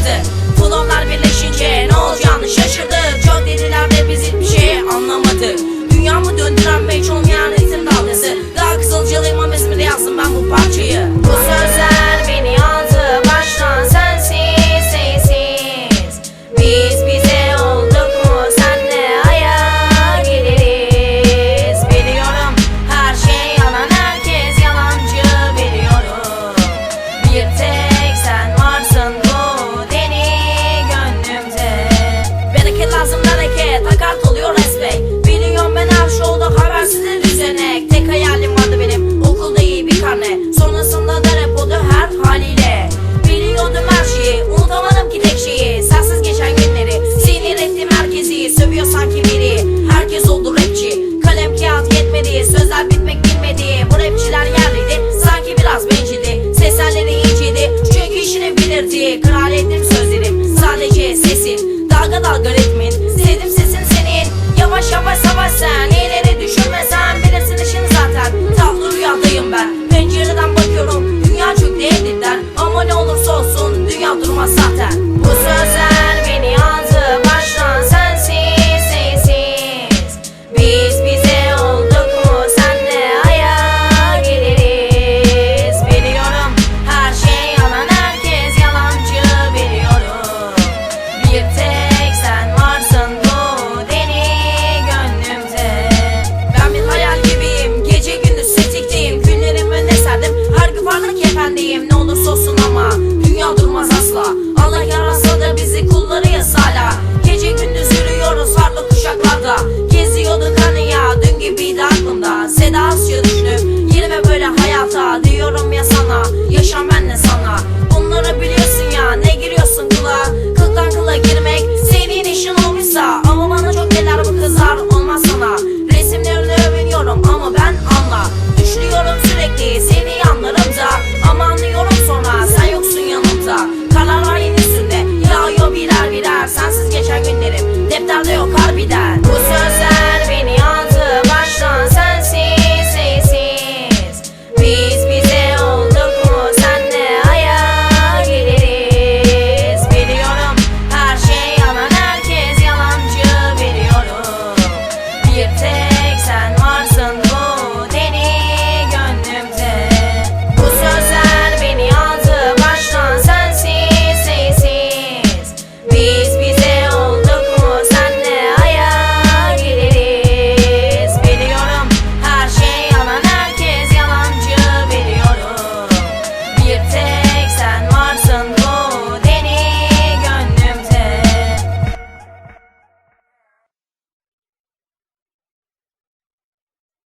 vardı. Pul birleşince ne olacağını şaşırdık. Çok dediler de biz hiçbir şey anlamadık. Dünyamı döndüren ve hiç olmayan ritim dalgası. Daha kızılcılıyım ama ismini yazdım ben bu parçayı. Bu sözü I've thinking. belli Seni yanlarımda ama anlıyorum sonra Sen yoksun yanımda. Kararlar yine üstünde yağıyor birer birer. Sensiz geçen günlerim defterde yok harbi